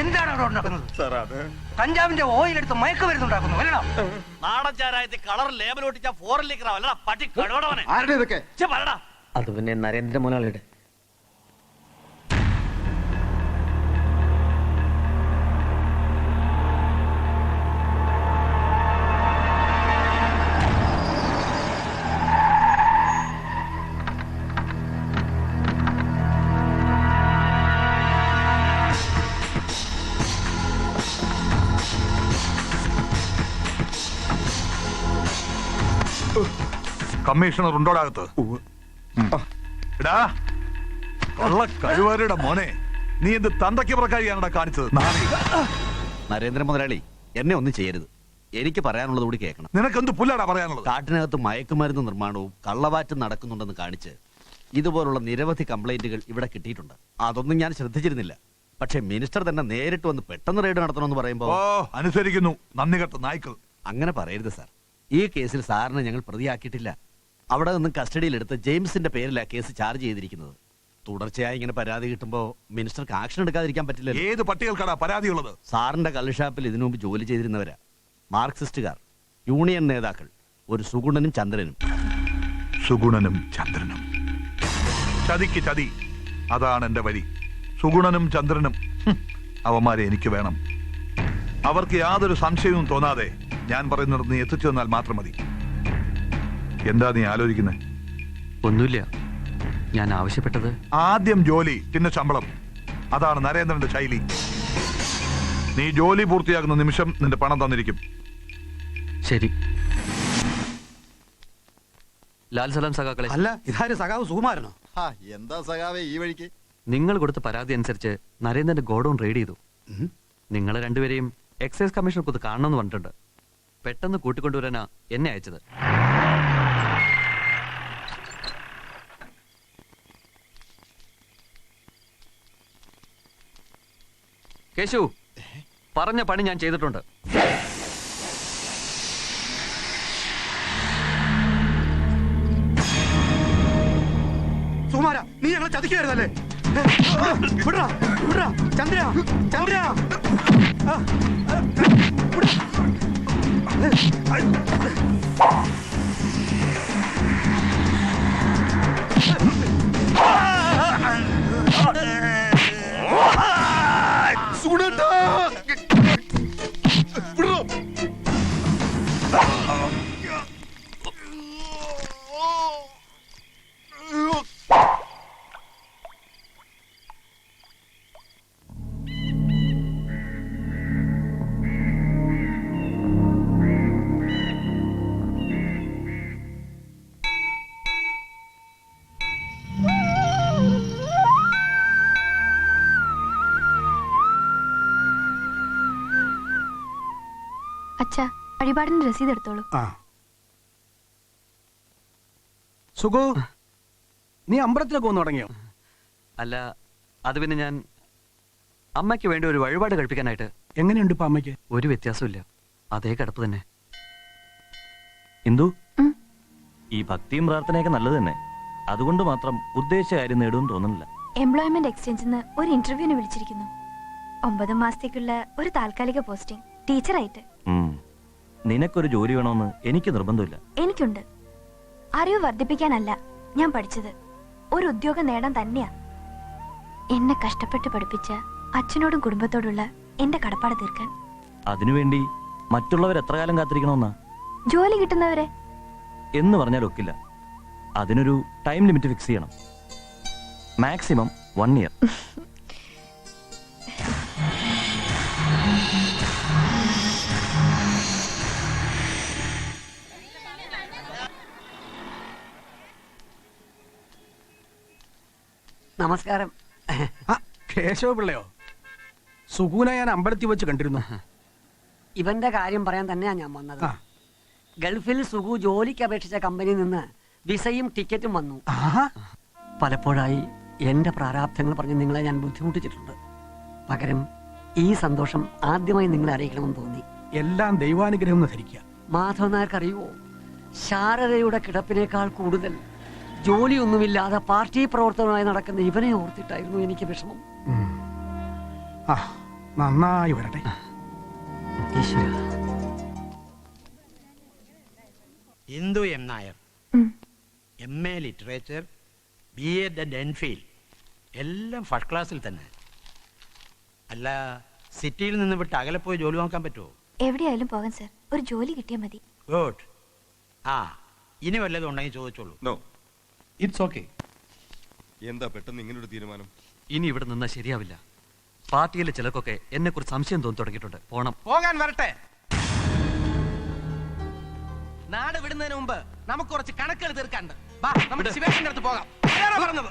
എന്താണ് അവിടെ ഉണ്ടാക്കുന്നത്? സാർ അത് കഞ്ചാവിന്റെ ഓയിൽ എടുത്ത് മയക്ക് വരുന്നുണ്ടാക്കുന്നു അല്ലടാ. നാടൻ ചാരായത്തിൽ കളർ ലേബൽ ഒട്ടിച്ച ഫോറിൻ ലിക്കറ അല്ലടാ പട്ടി കടവടവനെ. ആരുടെ ഇതൊക്കെ? അത് പിന്നെ നരേന്ദ്ര കമ്മീഷണർ ഉണ്ടോടാകത്ത്? എടാ കള്ള കഴിവാരുടെ മോനെ. നീ എന്ത് തന്തയ്ക്ക് പ്രക്കാരിയാണടാ കാണിച്ചത്? നരേന്ദ്ര മുതലാളി എന്നെ ഒന്നും ചെയ്യരുത്. എനിക്ക് പറയാനുള്ളത് കൂടി കേൾക്കണം. നിനക്കെന്ത് പുല്ലാടാ പറയാനുള്ളത്? കാട്ടിനകത്ത് മയക്കുമരുന്ന് നിർമ്മാണവും കള്ളവാറ്റും നടക്കുന്നുണ്ടെന്ന് കാണിച്ച് ഇതുപോലുള്ള നിരവധി കംപ്ലൈന്റുകൾ ഇവിടെ കിട്ടിയിട്ടുണ്ട്. അതൊന്നും ഞാൻ ശ്രദ്ധിച്ചിരുന്നില്ല. പക്ഷേ മിനിസ്റ്റർ തന്നെ നേരിട്ട് വന്ന് പെട്ടെന്ന് റെയ്ഡ് നടത്തണമെന്ന് പറയുമ്പോൾ അനുസരിക്കുന്നു. നന്ദി കെട്ട നായ്ക്കൾ. അങ്ങനെ പറയരുത് സാർ. ഈ കേസിൽ സാറിനെ ഞങ്ങൾ പ്രതിയാക്കിയിട്ടില്ല. അവിടെ നിന്ന് കസ്റ്റഡിയിലെടുത്ത് ജെയിംസിന്റെ പേരിലാ കേസ് ചാർജ് ചെയ്തിരിക്കുന്നത്. തുടർച്ചയായി ഇങ്ങനെ പരാതി കിട്ടുമ്പോൾ മിനിസ്റ്റർക്ക് ആക്ഷൻ എടുക്കാതിരിക്കാൻ പറ്റില്ല ഏത് പട്ടികൾക്കാടാ പരാതിയുള്ളത്? സാറിന്റെ കള്ളുഷാപ്പിൽ ഇതിനു മുമ്പ് ജോലി ചെയ്തിരുന്നവരാ. മാർക്സിസ്റ്റുകാർ യൂണിയൻ നേതാക്കൾ ഒരു സുഗുണനും ചന്ദ്രനും. സുഗുണനും ചന്ദ്രനും. ചതിക്ക് ചതി. അതാണ് എന്റെ വഴി സുഗുണനും ചന്ദ്രനും. ഹും, അവന്മാരെ എനിക്ക് വേണം. അവർക്ക് യാതൊരു സംശയവും തോന്നാതെ ഞാൻ പറയുന്നത് നീ എത്തിച്ചു തന്നാൽ മാത്രം മതി. എന്താ നീ ആലോചിക്കുന്നത് ഒന്നുമില്ല. ഞാൻ ആവശ്യപ്പെട്ടത് ആദ്യം ജോലി പിന്നെ ശമ്പളം. അതാണ് നരേന്ദ്രന്റെ ശൈലി. നീ ജോലി പൂർത്തിയാക്കുന്ന നിമിഷം നിന്റെ പണം തന്നിരിക്കും. ശരി. ലാൽ സലാം സഖാക്കളെ. അല്ല ഇതാര് സഖാവ് സുകുമാരനോ? ആ, എന്താ സഖാവേ ഈ വഴിക്ക്? നിങ്ങൾ കൊടുത്ത പരാതി അനുസരിച്ച് നരേന്ദ്രന്റെ ഗോഡൌൺ റെയ്ഡ് ചെയ്തു. നിങ്ങൾ രണ്ടുപേരെയും എക്സൈസ് കമ്മീഷണർ പുത് കാണണമെന്ന് പറഞ്ഞിട്ടുണ്ട്. പെട്ടെന്ന് കൂട്ടിക്കൊണ്ടുവരാനാ എന്നെ അയച്ചത്. കേശു പറഞ്ഞ പണി ഞാൻ ചെയ്തിട്ടുണ്ട്. സുകുമാര നീ ഞങ്ങളെ ചതിക്കുകയായിരുന്നല്ലേ? വിടറാ വിടറാ ചന്ദ്ര ചന്ദ്ര ആ, അച്ഛാ വഴിപാടിന്റെ രസീത് എടുത്തോളൂ. ആ. സുഗു നീ അമ്പലത്തിലൊക്കെ വന്നു തുടങ്ങിയോ? അല്ല അത് പിന്നെ ഞാൻ അമ്മയ്ക്ക് വേണ്ടി ഒരു വഴിപാട് കഴിപ്പിക്കാനായിട്ട്. എങ്ങനെയുണ്ട് ഇപ്പൊ അമ്മയ്ക്ക്? ഒരു വ്യത്യാസമില്ല അതേ കിടപ്പ് തന്നെ. ഇന്ദു ഉം. ഈ ഭക്തിയും പ്രാർത്ഥനയൊക്കെ നല്ലത് തന്നെ. അതുകൊണ്ട് മാത്രം ഉദ്ദേശിച്ച കാര്യം നേടുമെന്ന് തോന്നുന്നില്ല. എംപ്ലോയ്മെന്റ് എക്സ്ചേഞ്ചിൽ നിന്ന് ഒരു ഇന്റർവ്യൂവിന് വിളിച്ചിരിക്കുന്നു. ഒമ്പത് മാസത്തേക്കുള്ള ഒരു താൽക്കാലിക പോസ്റ്റിംഗ് ടീച്ചറായിട്ട്. നിനക്കൊരു ജോലി വേണമെന്ന് എനിക്ക് നിർബന്ധമില്ല. എനിക്കുണ്ട്. അറിവ് വർദ്ധിപ്പിക്കാനല്ല ഞാൻ പഠിച്ചത്. ഒരു ഉദ്യോഗം നേടാൻ തന്നെയാ. എന്നെ കഷ്ടപ്പെട്ട് പഠിപ്പിച്ച അച്ഛനോടും കുടുംബത്തോടുള്ള എന്റെ കടപ്പാട് തീർക്കാൻ. അതിനുവേണ്ടി മറ്റുള്ളവർ എത്ര കാലം കാത്തിരിക്കണമെന്നാ? ജോലി കിട്ടുന്നവരെ. എന്ന് പറഞ്ഞാൽ ഒക്കില്ല. അതിനൊരു ടൈം ലിമിറ്റ് ഫിക്സ് ചെയ്യണം. Maximum one year. നമസ്കാരം. ആ കേശവ പിള്ളയോ സുഗുന ഞാൻ അമ്പലത്തിൽ വെച്ച് കണ്ടിരുന്നു. ഇവന്റെ കാര്യം പറയാൻ തന്നെയാ ഞാൻ വന്നത്. ആ. ഗൾഫിൽ സുഖു ജോലിക്ക് അപേക്ഷിച്ച കമ്പനിയിൽ നിന്ന് വിസയും ടിക്കറ്റും വന്നു. ആഹാ. പലപ്പോഴായി എന്റെ പ്രാരാബ്ധങ്ങൾ പറഞ്ഞ് നിങ്ങളെ ഞാൻ ബുദ്ധിമുട്ടിച്ചിട്ടുണ്ട്. പകരം ഈ സന്തോഷം ആദ്യമായി നിങ്ങളെ അറിയിക്കണമെന്ന് തോന്നി. എല്ലാം ദൈവാനുഗ്രഹം എന്ന് ധരിക്കുക. മാധവൻ നായർക്ക് അറിയുമോ ശാരദയുടെ കിടപ്പിനേക്കാൾ കൂടുതൽ ജോലിയൊന്നുമില്ലാതെ പാർട്ടി പ്രവർത്തനമായി നടക്കുന്ന ഇവനെ ഓർത്തിട്ടായിരുന്നു എനിക്ക് വിഷമം. ആ നന്നായി വരട്ടെ. Indu M Nair. M A literature B Ed and N എല്ലാം ഫസ്റ്റ് ക്ലാസ്സിൽ തന്നെ. അല്ല സിറ്റിയിൽ നിന്ന് വിട്ട് അകലെ പോയി ജോലി നോക്കാൻ പറ്റുമോ എവിടെയായാലും പോകാൻ സർ. ഒരു ജോലി കിട്ടിയാൽ മതി. ഗുഡ്. ആ ഇനി വല്ലതും ഉണ്ടെങ്കിൽ ചോദിച്ചോളൂ. നോ. ഇറ്റ്സ് ഓക്കെ എന്താ പെട്ടെന്ന് ഇങ്ങനൊരു തീരുമാനം? ഇനി ഇവിടെ നിന്നാ ശരിയാവില്ല. പാർട്ടിയിലെ ചിലക്കൊക്കെ എന്നെ കുറിച്ച് സംശയം തോന്നി തുടങ്ങിയിട്ടുണ്ട്. പോണം. പോകാൻ വരട്ടെ. നാട് വിടുന്നതിന് മുമ്പ് നമുക്ക് കുറച്ച് കണക്കുകൾ തീർക്കാണ്ട് വാ നമ്മുടെ ശിവേഷിന്റെ അടുത്ത് പോകാം. പറഞ്ഞത്.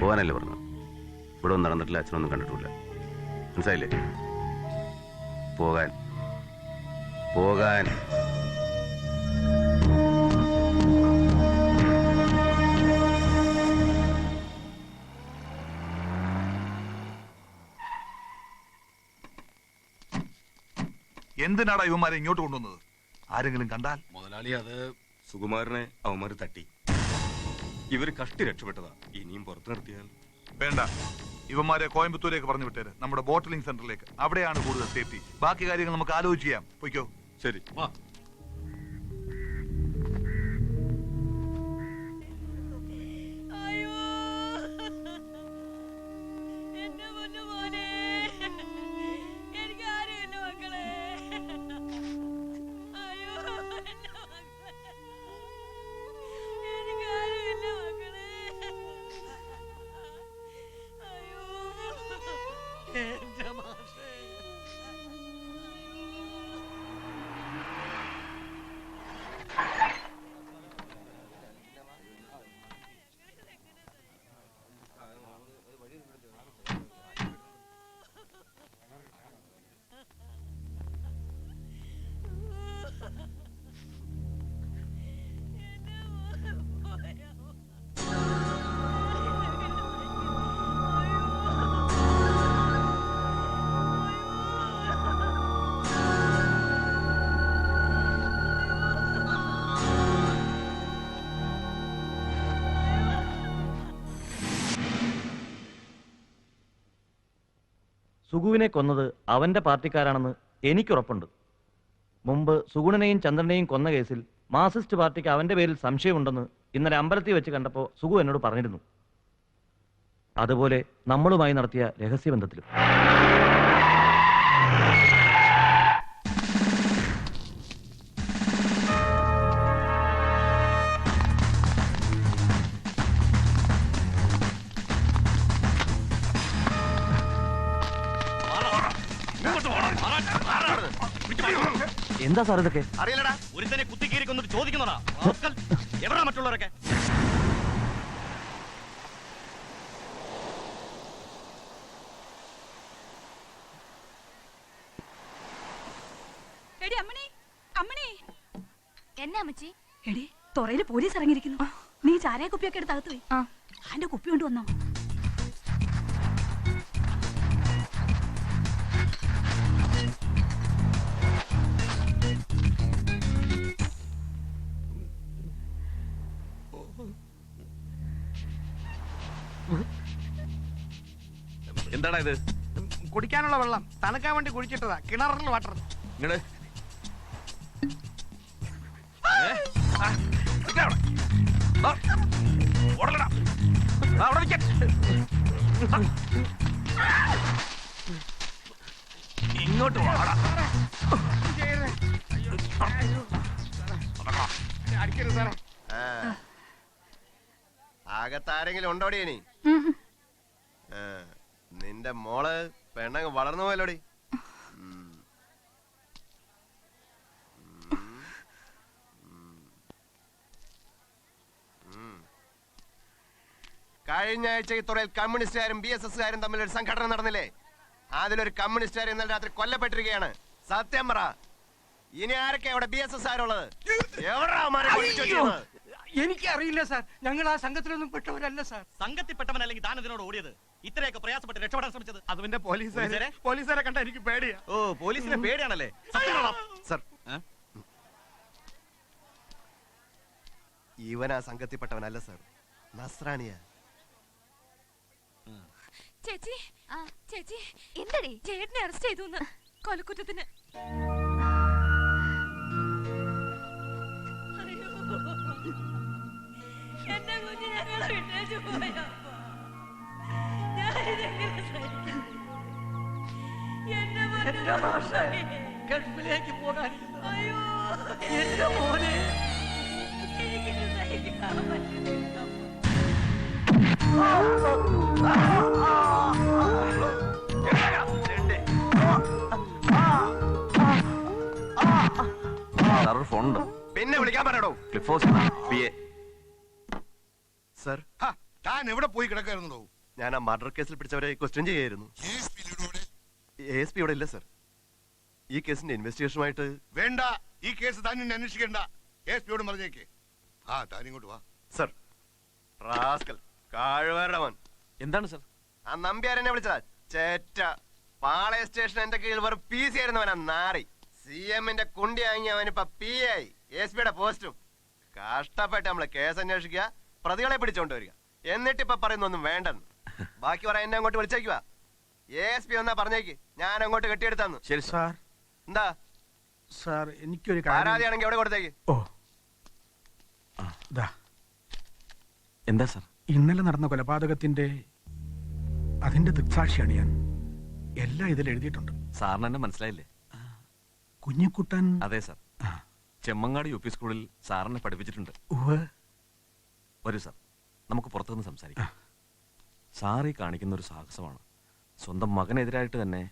പോകാനല്ലേ പറഞ്ഞു. ഇവിടെ ഒന്നും നടന്നിട്ടില്ല അച്ഛനൊന്നും കണ്ടിട്ടില്ല മനസ്സിലായില്ലേ? പോകാൻ. പോകാൻ. എന്തിനാടാ ഇവന്മാരെ ഇങ്ങോട്ട് കൊണ്ടുവന്നത്? ആരെങ്കിലും കണ്ടാൽ? മുതലാളി അത് സുകുമാരനെ അവന്മാര് തട്ടി. ഇവർ കഷ്ടി രക്ഷപ്പെട്ടതാ. ഇനിയും പുറത്തു നിർത്തിയാൽ വേണ്ട. ഇവന്മാരെ കോയമ്പത്തൂരേക്ക് പറഞ്ഞു വിട്ടേര്. നമ്മുടെ ബോട്ടിലിംഗ് സെന്ററിലേക്ക്. അവിടെയാണ് കൂടുതൽ സേഫ്റ്റി. ബാക്കി കാര്യങ്ങൾ നമുക്ക് ആലോചിക്കാം ചെയ്യാം. പൊയ്ക്കോ. ശരി. അയ്യോ and സുഗുവിനെ കൊന്നത് അവന്റെ പാർട്ടിക്കാരാണെന്ന് എനിക്കുറപ്പുണ്ട്. മുമ്പ് സുഗുണനെയും ചന്ദ്രനെയും കൊന്ന കേസിൽ മാർസിസ്റ്റ് പാർട്ടിക്ക് അവന്റെ പേരിൽ സംശയമുണ്ടെന്ന് ഇന്നലെ അമ്പലത്തിൽ വെച്ച് കണ്ടപ്പോൾ സുഗു എന്നോട് പറഞ്ഞിരുന്നു. അതുപോലെ നമ്മളുമായി നടത്തിയ രഹസ്യബന്ധത്തിലും. എന്താ സാർ ഇതൊക്കെ? അറിയില്ലടാ. ഒരുത്തനെ കുത്തിക്കീരി കൊന്നിട്ട് ചോദിക്കുന്നതാ എവിടാ മറ്റുള്ളവരൊക്കെ? എടി തുറയിൽ പോലീസ് ഇറങ്ങിയിരിക്കുന്നു. നീ ചാരയ കുപ്പിയൊക്കെ എടുത്ത് അകത്ത് പോയി അതിന്റെ കുപ്പി കൊണ്ട് എന്താടാ ഇത്? കുടിക്കാനുള്ള വെള്ളം. തണുക്കാൻ വേണ്ടി കുഴിച്ചിട്ടതാ. കിണറിൽ വാട്ടർ. ഇങ്ങട്. ഇങ്ങോട്ട് വാടാ. അടിക്കരുത് സാറേ. അകത്താരെങ്കിലും ഉണ്ടോടി ഇനി? നിന്റെ മോൾ പെണ്ണങ്ങ് വളർന്നു പോയല്ലോടി. കഴിഞ്ഞ ആഴ്ച ഇത്തുറയിൽ കമ്മ്യൂണിസ്റ്റുകാരും ബി എസ് എസ്കാരും തമ്മിൽ ഒരു സംഘടന നടന്നില്ലേ? അതിലൊരു കമ്മ്യൂണിസ്റ്റുകാർ ഇന്നലെ രാത്രി കൊല്ലപ്പെട്ടിരിക്കുകയാണ്. സത്യം പറ. ഇനി ആരൊക്കെ അവിടെ ബി എസ് എസ് ആരുള്ളത് എവിടാ? എനിക്കറിയില്ല സാർ. ഞങ്ങൾ ആ സംഘത്തിലൊന്നും പെട്ടവരല്ല സാർ. സംഘത്തിൽ പെട്ടവനല്ലെങ്കിൽ താൻ ഇതിനോട് ഓടിയത്? ഇത്രയൊക്കെ പ്രയാസപ്പെട്ട് രക്ഷപ്പെടാൻ ശ്രമിച്ചത്? അതിന്റെ പോലീസ് പോലീസുകാരെ? പോലീസുകാരെ? കണ്ട എനിക്ക് പേടിയാ. ഓ പോലീസിനെ പേടിയാണല്ലേ? സർ. ഇവൻ ആ സംഘത്തിൽപ്പെട്ടവനല്ല സർ. നസ്രാണിയ. ചേച്ചി ആ. ചേച്ചി. എന്തടി? ചേട്ടനെ അറസ്റ്റ് ചെയ്തു കൊലക്കുറ്റത്തിന്. എന്റെ കുഞ്ഞിനെ വിട്ടേച്ചു? എന്റെ. ഗൾഫിലേക്ക് പോകാൻ അയ്യോ. എന്റെ മോനെ. സഹിക്കാൻ ഫോണുണ്ട്? പിന്നെ വിളിക്കാൻ പറയടോ. Cliff House P A. Sir. താൻ എവിടെ പോയി കിടക്കായിരുന്നോ ഞാൻ ആ മർഡർ കേസിൽ പിടിച്ചവരെ ക്വസ്റ്റ്യൻ ചെയ്യായിരുന്നു. എസ് പി ഇവിടെ ഇല്ല സർ. ഈ കേസിന്റെ ഇൻവെസ്റ്റിഗേഷനുമായിട്ട് വേണ്ട ഈ കേസ് താൻ ഇനി അന്വേഷിക്കണ്ട. എസ് പിയോട് പറഞ്ഞേക്ക്. ആ താൻ ഇങ്ങോട്ട് വാ. സർ റാസ്കൽ കാഴ്വേറുടെ മോൻ. എന്താണ് സർ? ആ നമ്പ്യാരെന്നെ വിളിച്ചതാ. ചേറ്റ പാളയ സ്റ്റേഷൻ എന്റെ കീഴിൽ വെറും പി സി ആയിരുന്നവനാ നാറി. സി എമ്മിന്റെ കുണ്ടി വാങ്ങി അവനിപ്പ പി ആയി എസ് പിയുടെ പോസ്റ്റും. കഷ്ടപ്പെട്ട് നമ്മൾ കേസ് അന്വേഷിക്കുക. പ്രതികളെ പിടിച്ചോണ്ട് വരിക. എന്നിട്ട് ഇപ്പൊ പറയുന്നൊന്നും വേണ്ടെന്ന്. ബാക്കി പറയാൻ എന്നെ അങ്ങോട്ട് വിളിച്ചേക്കുവാ. എസ് പി ഒന്നാ പറഞ്ഞേക്ക്. ഞാൻ അങ്ങോട്ട് കെട്ടിയെടുത്താന്ന്. ശരി സാർ. സാർ എന്താ? സാർ എനിക്കൊരു പരാതിയാണെങ്കിൽ എവിടെ കൊടുത്തേക്ക്? ഓ. എന്താ സാർ? ഇന്നലെ നടന്ന കൊലപാതകത്തിന്റെ അതിന്റെ ദൃക്സാക്ഷിയാണ് ഞാൻ. എല്ലാം ഇതിൽ എഴുതിയിട്ടുണ്ട്. സാറിന് എന്നെ മനസ്സിലായില്ലേ? കുഞ്ഞിക്കുട്ടൻ അതെ സാർ. ആ, ചെമ്മങ്ങാട് യു പി സ്കൂളിൽ സാറിനെ പഠിപ്പിച്ചിട്ടുണ്ട്. ഉവ്വ്. വരൂ സാർ. നമുക്ക് പുറത്തുനിന്ന് സംസാരിക്കാം. സാറി കാണിക്കുന്ന ഒരു സാഹസമാണ്. സ്വന്തം മകനെതിരായിട്ട് തന്നെ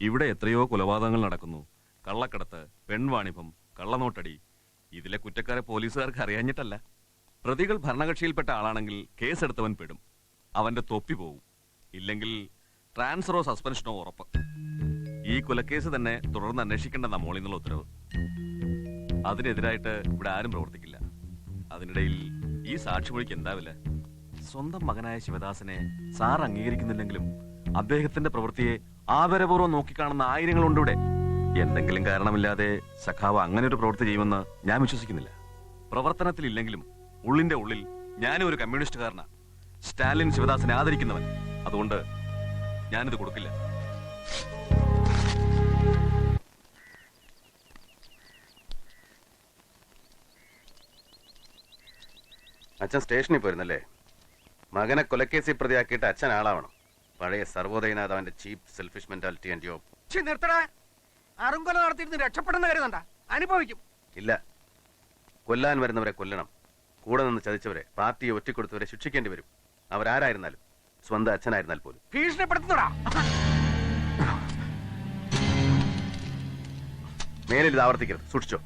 ഇവിടെ എത്രയോ കൊലപാതകങ്ങൾ നടക്കുന്നു. കള്ളക്കടത്ത് പെൺവാണിഭം കള്ളനോട്ടടി. ഇതിലെ കുറ്റക്കാരെ പോലീസുകാർക്ക് അറിയാഞ്ഞിട്ടല്ല. പ്രതികൾ ഭരണകക്ഷിയിൽപ്പെട്ട ആളാണെങ്കിൽ കേസെടുത്തവൻ പെടും. അവന്റെ തൊപ്പി പോവും. ഇല്ലെങ്കിൽ ട്രാൻസ്ഫറോ സസ്പെൻഷനോ ഉറപ്പ്. ഈ കൊലക്കേസ് തന്നെ തുടർന്ന് അന്വേഷിക്കേണ്ട നമ്മളിൽ നിന്നുള്ള ഉത്തരവ്. അതിനെതിരായിട്ട് ഇവിടെ ആരും പ്രവർത്തിക്കില്ല. അതിനിടയിൽ ഈ സാക്ഷിമൊഴിക്ക് എന്താവില്ല? സ്വന്തം മകനായ ശിവദാസനെ സാർ അംഗീകരിക്കുന്നില്ലെങ്കിലും അദ്ദേഹത്തിന്റെ പ്രവൃത്തിയെ ആദരപൂർവം നോക്കിക്കാണുന്ന ആയിരങ്ങളുണ്ട് ഇവിടെ. എന്തെങ്കിലും കാരണമില്ലാതെ സഖാവ് അങ്ങനെ ഒരു പ്രവൃത്തി ചെയ്യുമെന്ന് ഞാൻ വിശ്വസിക്കുന്നില്ല. പ്രവർത്തനത്തിലില്ലെങ്കിലും ഉള്ളിന്റെ ഉള്ളിൽ ഞാനും ഒരു കമ്മ്യൂണിസ്റ്റുകാരനാ. സ്റ്റാലിൻ ശിവദാസനെ ആദരിക്കുന്നവൻ. അതുകൊണ്ട് ഞാനിത് കൊടുക്കില്ല. അച്ഛൻ സ്റ്റേഷനിൽ പോയിരുന്നല്ലേ? മകനെ കൊലക്കേസി പ്രതിയാക്കിയിട്ട് അച്ഛൻ ആളാവണം. പഴയ സർവോദയനാഥ് അവന്റെ cheap selfish mentality and job ചി നിർത്തടാ. അറുങ്കൊല നടത്തിയിരുന്ന് രക്ഷപ്പെടുന്ന കരുതണ്ട അനുഭവിക്കും. ഇല്ല. കൊല്ലാൻ വരുന്നവരെ കൊല്ലണം. കൂടെ നിന്ന് ചതിച്ചവരെ പാർട്ടിയെ ഒറ്റക്കൊടുത്തവരെ ശിക്ഷിക്കേണ്ടി വരും. അവരാരായിരുന്നാലും സ്വന്തം അച്ഛനായിരുന്നാൽ പോലും. ഭീഷണിപ്പെടുത്തുന്നടാ മേലിൽ ഇത് ആവർത്തിക്കരുത്. സൂക്ഷിച്ചോ.